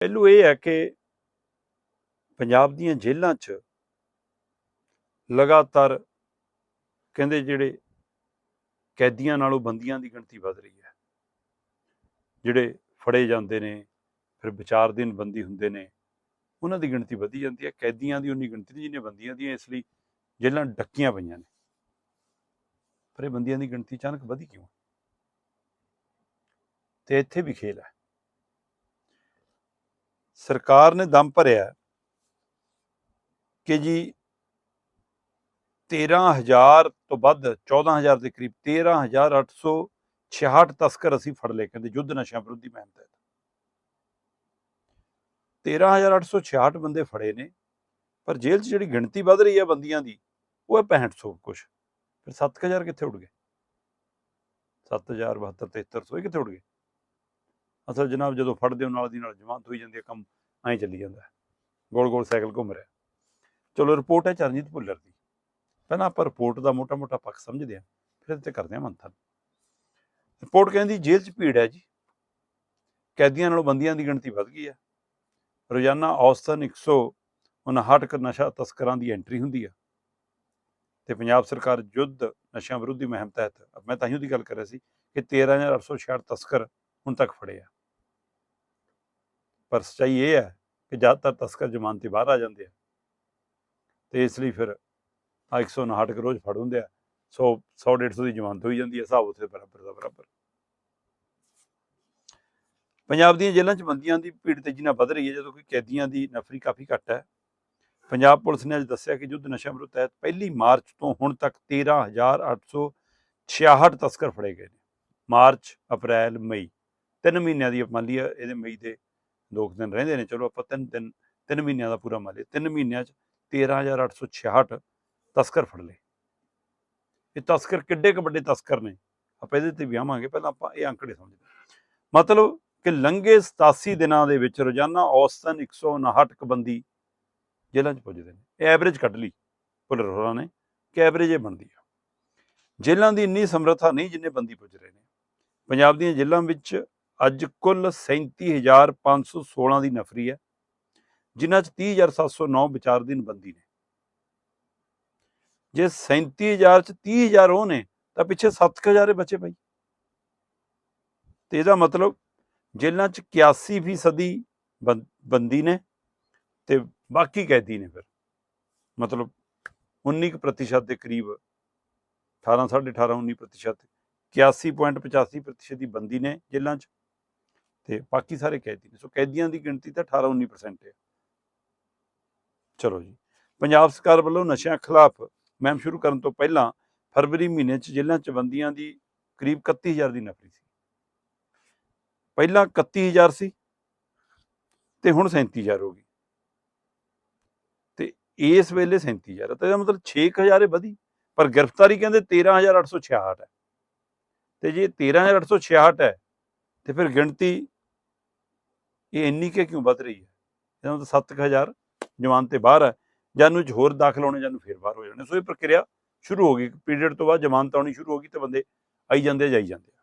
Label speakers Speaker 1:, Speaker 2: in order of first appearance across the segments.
Speaker 1: ਪਹਿਲੂ ਇਹ ਹੈ ਕਿ ਪੰਜਾਬ ਦੀਆਂ ਜੇਲ੍ਹਾਂ 'ਚ ਲਗਾਤਾਰ ਕਹਿੰਦੇ ਜਿਹੜੇ ਕੈਦੀਆਂ ਨਾਲੋਂ ਬੰਦੀਆਂ ਦੀ ਗਿਣਤੀ ਵਧ ਰਹੀ ਹੈ। ਜਿਹੜੇ ਫੜੇ ਜਾਂਦੇ ਨੇ, ਫਿਰ ਵਿਚਾਰ ਦਿਨ ਬੰਦੀ ਹੁੰਦੇ ਨੇ, ਉਹਨਾਂ ਦੀ ਗਿਣਤੀ ਵਧੀ ਜਾਂਦੀ ਹੈ। ਕੈਦੀਆਂ ਦੀ ਉਨੀ ਗਿਣਤੀ ਨਹੀਂ ਜਿੰਨੇ ਬੰਦੀਆਂ ਦੀਆਂ, ਇਸ ਲਈ ਜੇਲ੍ਹਾਂ ਡੱਕੀਆਂ ਪਈਆਂ ਨੇ। ਪਰ ਇਹ ਬੰਦੀਆਂ ਦੀ ਗਿਣਤੀ ਅਚਾਨਕ ਵਧੀ ਕਿਉਂ? ਤੇ ਇੱਥੇ ਵੀ ਖੇਲ ਹੈ। ਸਰਕਾਰ ਨੇ ਦਮ ਭਰਿਆ ਕਿ ਜੀ 13000 ਤੋਂ ਵੱਧ 14000 ਦੇ ਕਰੀਬ 13866 ਤਸਕਰ ਅਸੀਂ ਫੜ ਲਏ, ਕਹਿੰਦੇ ਯੁੱਧ ਨਸ਼ਾ ਵਿਰੋਧੀ ਮੁਹਿੰਮ ਤਹਿਤ। 13866 ਬੰਦੇ ਫੜੇ ਨੇ, ਪਰ ਜੇਲ੍ਹ 'ਚ ਜਿਹੜੀ ਗਿਣਤੀ ਵੱਧ ਰਹੀ ਹੈ ਬੰਦੀਆਂ ਦੀ, ਉਹ ਹੈ 6500 ਕੁਛ। ਫਿਰ 7000 ਕਿੱਥੇ ਉੱਡ ਗਏ? 7000 72 7300 ਇਹ ਕਿੱਥੇ ਉੱਡ ਗਏ? ਅਸਲ ਜਨਾਬ ਜਦੋਂ ਫੜਦੇ ਹੋ, ਨਾਲ ਦੀ ਨਾਲ ਜਮਾਨਤ ਹੋਈ ਜਾਂਦੀ ਹੈ, ਕੰਮ ਐਂ ਚੱਲੀ ਜਾਂਦਾ ਹੈ। ਗੋਲ ਗੋਲ ਸਾਈਕਲ ਘੁੰਮ ਰਿਹਾ। ਚਲੋ ਰਿਪੋਰਟ ਹੈ ਚਰਨਜੀਤ ਭੁੱਲਰ ਦੀ। ਪਹਿਲਾਂ ਆਪਾਂ ਰਿਪੋਰਟ ਦਾ ਮੋਟਾ ਮੋਟਾ ਪੱਖ ਸਮਝਦੇ ਹਾਂ, ਫਿਰ ਇਹਦੇ ਤੇ ਕਰਦੇ ਹਾਂ ਮੰਥਨ। ਰਿਪੋਰਟ ਕਹਿੰਦੀ, ਜੇਲ੍ਹ 'ਚ ਭੀੜ ਹੈ ਜੀ। ਕੈਦੀਆਂ ਨਾਲੋਂ ਬੰਦੀਆਂ ਦੀ ਗਿਣਤੀ ਵੱਧ ਗਈ ਹੈ। ਰੋਜ਼ਾਨਾ ਔਸਤਨ 159 ਕ ਨਸ਼ਾ ਤਸਕਰਾਂ ਦੀ ਐਂਟਰੀ ਹੁੰਦੀ ਹੈ। ਤੇ ਪੰਜਾਬ ਸਰਕਾਰ ਯੁੱਧ ਨਸ਼ਿਆਂ ਵਿਰੋਧੀ ਮੁਹਿੰਮ ਤਹਿਤ, ਮੈਂ ਤਾਂ ਹੀ ਉਹਦੀ ਗੱਲ ਕਰ ਰਿਹਾ ਸੀ ਕਿ 13866 ਤਸਕਰ ਹੁਣ ਤੱਕ ਫੜੇ ਆ। ਪਰ ਸੱਚਾਈ ਇਹ ਹੈ ਕਿ ਜ਼ਿਆਦਾਤਰ ਤਸਕਰ ਜ਼ਮਾਨਤ ਤੇ ਬਾਹਰ ਆ ਜਾਂਦੇ ਆ। ਤੇ ਇਸ ਲਈ ਫਿਰ ਆ 159 ਕੁ ਰੋਜ਼ ਫੜ ਹੁੰਦੇ ਆ। 100 100 150 ਦੀ ਜ਼ਮਾਨਤ ਹੋਈ ਜਾਂਦੀ ਹੈ ਹਿਸਾਬ ਉੱਥੇ ਬਰਾਬਰ ਦਾ ਬਰਾਬਰ। ਪੰਜਾਬ ਦੀਆਂ ਜੇਲ੍ਹਾਂ 'ਚ ਬੰਦੀਆਂ ਦੀ ਭੀੜ ਤੇਜ਼ੀ ਨਾਲ ਵੱਧ ਰਹੀ ਹੈ, ਜਦੋਂ ਕਿ ਕੈਦੀਆਂ ਦੀ ਨਫਰੀ ਕਾਫੀ ਘੱਟ ਹੈ। ਪੰਜਾਬ ਪੁਲਿਸ ਨੇ ਅੱਜ ਦੱਸਿਆ ਕਿ ਯੁੱਧ ਨਸ਼ਾ ਵਿਰੁੱਧ ਤਹਿਤ ਪਹਿਲੀ ਮਾਰਚ ਤੋਂ ਹੁਣ ਤੱਕ 13866 ਤਸਕਰ ਫੜੇ ਗਏ ਨੇ। ਮਾਰਚ, ਅਪ੍ਰੈਲ, ਮਈ, ਤਿੰਨ ਮਹੀਨਿਆਂ ਦੀ ਮੰਨ ਲਈਏ ਇਹਦੇ ਮਈ ਦੇ ਦੋ ਕੁ ਦਿਨ ਰਹਿੰਦੇ ਨੇ, ਚਲੋ ਆਪਾਂ ਤਿੰਨ ਦਿਨ, ਤਿੰਨ ਮਹੀਨਿਆਂ ਦਾ ਪੂਰਾ ਮੰਨ ਤਿੰਨ ਮਹੀਨਿਆਂ 'ਚ 13866 ਤਸਕਰ ਫੜ ਲਏ। ਇਹ ਤਸਕਰ ਕਿੱਡੇ ਕੁ ਵੱਡੇ ਤਸਕਰ ਨੇ? ਆਪਾਂ ਇਹਦੇ ਤੇ ਵੀ ਪਹਿਲਾਂ ਆਪਾਂ ਇਹ ਅੰਕੜੇ ਸਮਝਦੇ ਹਾਂ। ਮਤਲਬ ਕਿ ਲੰਘੇ 87 ਦਿਨਾਂ ਦੇ ਵਿੱਚ ਰੋਜ਼ਾਨਾ ਔਸਤਨ 159 ਕ ਬੰਦੀ ਜੇਲ੍ਹਾਂ 'ਚ ਪੁੱਜਦੇ ਨੇ। ਇਹ ਐਵਰੇਜ ਕੱਢ ਲਈ ਭੁੱਲਰ ਹੋਰਾਂ ਨੇ ਕਿ ਐਵਰੇਜ ਇਹ ਬਣਦੀ ਆ। ਜੇਲ੍ਹਾਂ ਦੀ ਇੰਨੀ ਸਮਰੱਥਾ ਨਹੀਂ ਜਿੰਨੇ ਬੰਦੀ ਪੁੱਜ ਰਹੇ ਨੇ। ਪੰਜਾਬ ਦੀਆਂ ਜੇਲ੍ਹਾਂ ਵਿੱਚ ਅੱਜ ਕੁੱਲ 37516 ਦੀ ਨਫਰੀ ਹੈ, ਜਿਨ੍ਹਾਂ 'ਚ 30709 ਵਿਚਾਰਧੀਨ ਬੰਦੀ ਨੇ। ਜੇ 37000 ਚ 30000 ਉਹ ਨੇ, ਤਾਂ ਪਿੱਛੇ 7000 ਬਚੇ ਭਾਈ ਤੇ ਇਹਦਾ ਮਤਲਬ ਜੇਲ੍ਹਾਂ ਚ 81 ਫੀਸਦੀ ਬੰ- ਬੰਦੀ ਨੇ ਤੇ ਬਾਕੀ ਕੈਦੀ ਨੇ ਫਿਰ। ਮਤਲਬ 19 ਕੁ ਪ੍ਰਤੀਸ਼ਤ ਦੇ ਕਰੀਬ 18 18.5 19 ਪ੍ਰਤੀਸ਼ਤ 81.85 ਪ੍ਰਤੀਸ਼ਤ ਦੀ ਬੰਦੀ ਨੇ ਜੇਲ੍ਹਾਂ ਚ। ਤੇ ਬਾਕੀ ਸਾਰੇ ਕੈਦੀ ਨੇ। ਸੋ ਕੈਦੀਆਂ ਦੀ ਗਿਣਤੀ ਤਾਂ 18 19% ਹੈ। ਚਲੋ ਜੀ। ਪੰਜਾਬ ਸਰਕਾਰ ਵੱਲੋਂ ਨਸ਼ਿਆਂ ਖਿਲਾਫ ਮੁਹਿੰਮ ਸ਼ੁਰੂ ਕਰਨ ਤੋਂ ਪਹਿਲਾਂ ਫਰਵਰੀ ਮਹੀਨੇ 'ਚ ਜੇਲ੍ਹਾਂ 'ਚ ਬੰਦੀਆਂ ਦੀ ਕਰੀਬ 31000 ਦੀ ਨਫਰੀ ਸੀ। ਪਹਿਲਾਂ 31000 ਸੀ ਤੇ ਹੁਣ 37000 ਹੋ ਗਈ। ਤੇ ਇਸ ਵੇਲੇ 37000 ਤਾਂ ਇਹਦਾ ਮਤਲਬ 6000 ਇਹ ਵਧੀ। ਪਰ ਗ੍ਰਿਫਤਾਰੀ ਕਹਿੰਦੇ 13866 ਹੈ। ਤੇ ਜੇ 13866 ਹੈ ਤੇ ਫਿਰ ਗਿਣਤੀ ਇਹ ਇੰਨੀ ਕਿ ਕਿਉਂ ਵੱਧ ਰਹੀ ਹੈ? ਇਹਦਾ ਮਤਲਬ 7000 ਜਵਾਨ ਤੇ ਬਾਹਰ ਹੈ। ਜਾਨੂੰ ਚ ਹੋਰ ਦਾਖਲ ਹੋਣੇ ਜਾਨੂੰ ਫੇਰ ਬਾਹਰ ਹੋ ਜਾਣੇ। ਸੋ ਇਹ ਪ੍ਰਕਿਰਿਆ ਸ਼ੁਰੂ ਹੋ ਗਈ। ਪੀਰੀਅਡ ਤੋਂ ਬਾਅਦ ਜ਼ਮਾਨਤ ਆਉਣੀ ਸ਼ੁਰੂ ਹੋ ਗਈ ਤੇ ਬੰਦੇ ਆਈ ਜਾਂਦੇ ਆ, ਜਾਈ ਜਾਂਦੇ ਆ।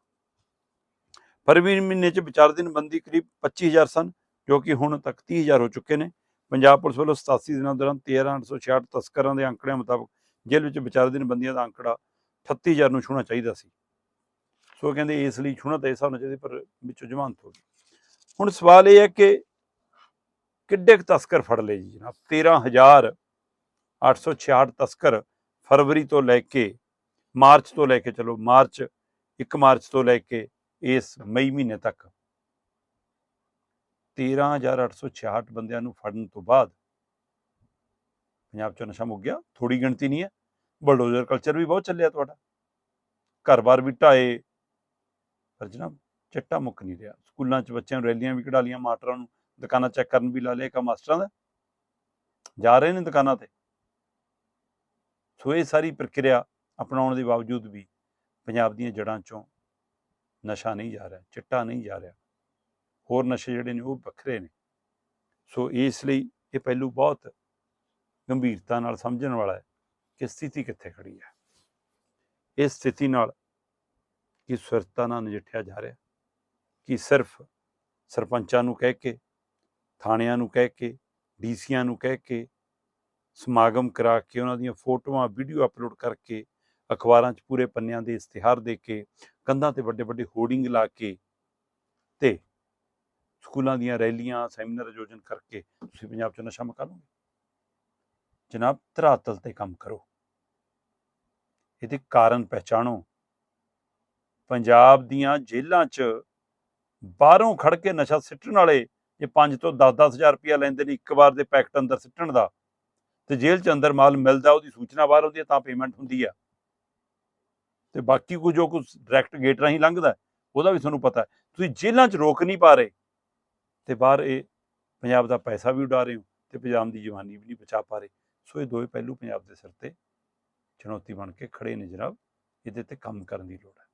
Speaker 1: ਫਰਵਰੀ ਮਹੀਨੇ ਚ ਵਿਚਾਰ ਦਿਨ ਬੰਦੀ ਕਰੀਬ 25000 ਸਨ ਜੋ ਕਿ ਹੁਣ ਤੱਕ 30000 ਹੋ ਚੁੱਕੇ ਨੇ। ਪੰਜਾਬ ਪੁਲਿਸ ਵੱਲੋਂ 87 ਦਿਨਾਂ ਦੌਰਾਨ 13866 ਤਸਕਰਾਂ ਦੇ ਅੰਕੜਿਆਂ ਮੁਤਾਬਕ ਜੇਲ੍ਹ ਵਿੱਚ ਵਿਚਾਰ ਦਿਨ ਬੰਦੀਆਂ ਦਾ ਅੰਕੜਾ 38000 ਨੂੰ ਛੂਣਾ ਚਾਹੀਦਾ ਸੀ। ਸੋ ਕਹਿੰਦੇ ਇਸ ਲਈ ਛੂਣਾ ਤਾਂ ਇਸ ਹਿਸਾਬ ਨਾਲ ਚਾਹੀਦੀ ਪਰ ਵਿੱਚੋਂ ਜ਼ਮਾਨਤ ਹੋ ਗਈ। ਹੁਣ ਸਵਾਲ ਇਹ ਹੈ ਕਿ ਕਿੱਡੇ ਕੁ ਤਸਕਰ ਫੜ ਲਏ ਜੀ ਜਨਾਬ? 13866 ਤਸਕਰ ਫਰਵਰੀ ਤੋਂ ਲੈ ਕੇ ਮਾਰਚ ਤੋਂ ਲੈ ਕੇ, ਚਲੋ ਮਾਰਚ 1 ਮਾਰਚ ਤੋਂ ਲੈ ਕੇ ਇਸ ਮਈ ਮਹੀਨੇ ਤੱਕ 13866 ਬੰਦਿਆਂ ਨੂੰ ਫੜਨ ਤੋਂ ਬਾਅਦ ਪੰਜਾਬ 'ਚ ਨਸ਼ਾ ਮੁੱਕ ਗਿਆ। ਥੋੜੀ ਗਿਣਤੀ ਨਹੀਂ ਹੈ। ਬਲਡੋਜ਼ਰ ਕਲਚਰ ਵੀ ਬਹੁਤ ਚੱਲਿਆ ਤੁਹਾਡਾ। ਘਰ-ਬਾਰ ਵੀ ਢਾਏ। ਪਰ ਜਨਾਬ ਚਿੱਟਾ ਮੁੱਕ ਨਹੀਂ ਰਿਹਾ। ਸਕੂਲਾਂ 'ਚ ਬੱਚਿਆਂ ਨੂੰ ਰੈਲੀਆਂ ਵੀ ਕਢਾ ਲੀਆਂ ਮਾਸਟਰਾਂ ਨੂੰ ਦੁਕਾਨਾਂ ਚੈੱਕ ਕਰਨ ਵੀ ਲਾ ਲਿਆ ਕਾ ਮਾਸਟਰਾਂ ਦਾ। ਜਾ ਰਹੇ ਨੇ ਦੁਕਾਨਾਂ ਤੇ। ਸੋ ਇਹ ਸਾਰੀ ਪ੍ਰਕਿਰਿਆ ਅਪਣਾਉਣ ਦੇ ਬਾਵਜੂਦ ਵੀ ਪੰਜਾਬ ਦੀਆਂ ਜੜ੍ਹਾਂ ਚੋਂ ਨਸ਼ਾ ਨਹੀਂ ਜਾ ਰਿਹਾ, ਚਿੱਟਾ ਨਹੀਂ ਜਾ ਰਿਹਾ। ਹੋਰ ਨਸ਼ੇ ਜਿਹੜੇ ਨੇ ਉਹ ਵੱਖਰੇ ਨੇ। ਸੋ ਇਸ ਲਈ ਇਹ ਪਹਿਲੂ ਬਹੁਤ ਗੰਭੀਰਤਾ ਨਾਲ ਸਮਝਣ ਵਾਲਾ ਹੈ ਕਿ ਸਥਿਤੀ ਕਿੱਥੇ ਖੜੀ ਹੈ। ਇਸ ਸਥਿਤੀ ਨਾਲ ਕੀ ਸੁਰਤਾ ਨਾਲ ਨਜਿੱਠਿਆ ਜਾ ਰਿਹਾ। ਕਿ ਸਿਰਫ ਸਰਪੰਚਾਂ ਨੂੰ ਕਹਿ ਕੇ, ਥਾਣਿਆਂ ਨੂੰ ਕਹਿ ਕੇ, ਡੀਸੀਆਂ ਨੂੰ ਕਹਿ ਕੇ, ਸਮਾਗਮ ਕਰਾ ਕੇ, ਉਹਨਾਂ ਦੀਆਂ ਫੋਟੋਆਂ, ਵੀਡੀਓ ਅਪਲੋਡ ਕਰਕੇ, ਅਖਬਾਰਾਂ 'ਚ ਪੂਰੇ ਪੰਨਿਆਂ ਦੇ ਇਸ਼ਤਿਹਾਰ ਦੇ ਕੇ, ਕੰਧਾਂ ਤੇ ਵੱਡੇ ਵੱਡੇ ਹੋਰਡਿੰਗ ਲਾ ਕੇ ਤੇ ਸਕੂਲਾਂ ਦੀਆਂ ਰੈਲੀਆਂ, ਸੈਮੀਨਾਰ ਆਯੋਜਨ ਕਰਕੇ ਤੁਸੀਂ ਪੰਜਾਬ 'ਚ ਨਸ਼ਾ ਮੁਕਾ ਲਓਗੇ ਜਨਾਬ, ਧਰਾਤਲ ਤੇ ਕੰਮ ਕਰੋ। ਇਹਦੇ ਕਾਰਨ ਪਹਿਚਾਣੋ, ਪੰਜਾਬ ਦੀਆਂ ਜੇਲ੍ਹਾਂ 'ਚ ਬਾਹਰੋਂ ਖੜ ਕੇ ਨਸ਼ਾ ਸਿੱਟਣ ਵਾਲੇ ਜੇ 5 ਤੋਂ 10-10 ਹਜ਼ਾਰ ਰੁਪਇਆ ਲੈਂਦੇ ਨੇ ਇੱਕ ਵਾਰ ਦੇ ਪੈਕਟ ਅੰਦਰ ਸਿੱਟਣ ਦਾ। ਤੇ ਜੇਲ੍ਹ 'ਚ ਅੰਦਰ ਮਾਲ ਮਿਲਦਾ, ਉਹਦੀ ਸੂਚਨਾ ਬਾਹਰ ਆਉਂਦੀ ਹੈ, ਤਾਂ ਪੇਮੈਂਟ ਹੁੰਦੀ ਆ। ਤੇ ਬਾਕੀ ਕੋਈ ਜੋ ਕੁਝ ਡਾਇਰੈਕਟ ਗੇਟ ਰਾਹੀਂ ਲੰਘਦਾ, ਉਹਦਾ ਵੀ ਤੁਹਾਨੂੰ ਪਤਾ ਤੁਸੀਂ ਜੇਲ੍ਹਾਂ 'ਚ ਰੋਕ ਨਹੀਂ ਪਾ ਰਹੇ, ਤੇ ਬਾਹਰ ਇਹ ਪੰਜਾਬ ਦਾ ਪੈਸਾ ਵੀ ਉਡਾ ਰਹੇ ਹੋ, ਤੇ ਪੰਜਾਬ ਦੀ ਜਵਾਨੀ ਵੀ ਨਹੀਂ ਬਚਾ ਪਾ ਰਹੇ। ਸੋ ਇਹ ਦੋਵੇਂ ਪਹਿਲੂ ਪੰਜਾਬ ਦੇ ਸਿਰ ਤੇ ਚੁਣੌਤੀ ਬਣ ਕੇ ਖੜੇ ਨੇ ਜਨਾਬ, ਇਹਦੇ ਤੇ ਕੰਮ ਕਰਨ ਦੀ ਲੋੜ ਹੈ।